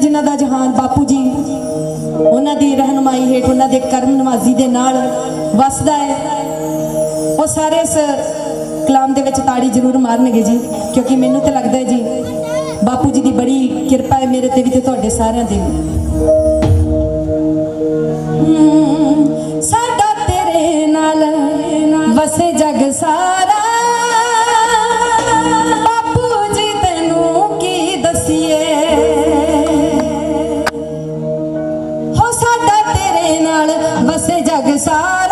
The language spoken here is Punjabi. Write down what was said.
ਜਿਨ੍ਹਾਂ ਦਾ ਜਹਾਨ ਬਾਪੂ ਜੀ, ਉਹਨਾਂ ਦੀ ਰਹਿਨਮਾਈ ਹੇਠ, ਉਹਨਾਂ ਦੇ ਕਰਮ ਨਵਾਜ਼ੀ ਦੇ ਨਾਲ ਵਸਦਾ ਹੈ। ਉਹ ਸਾਰੇ ਇਸ ਕਲਾਮ ਦੇ ਵਿੱਚ ਤਾੜੀ ਜ਼ਰੂਰ ਮਾਰਨਗੇ ਜੀ, ਕਿਉਂਕਿ ਮੈਨੂੰ ਤਾਂ ਲੱਗਦਾ ਹੈ ਜੀ, ਬਾਪੂ ਜੀ ਦੀ ਬੜੀ ਕਿਰਪਾ ਹੈ ਮੇਰੇ ਤੇ ਵੀ ਤੇ ਤੁਹਾਡੇ ਸਾਰਿਆਂ ਤੇ ਵੀ ਸਾਡਾ ਤੇਰੇ ਨਾਲ ਵਸੇ ਜਗ ਸਾਰਾ ಅಗಸಾರ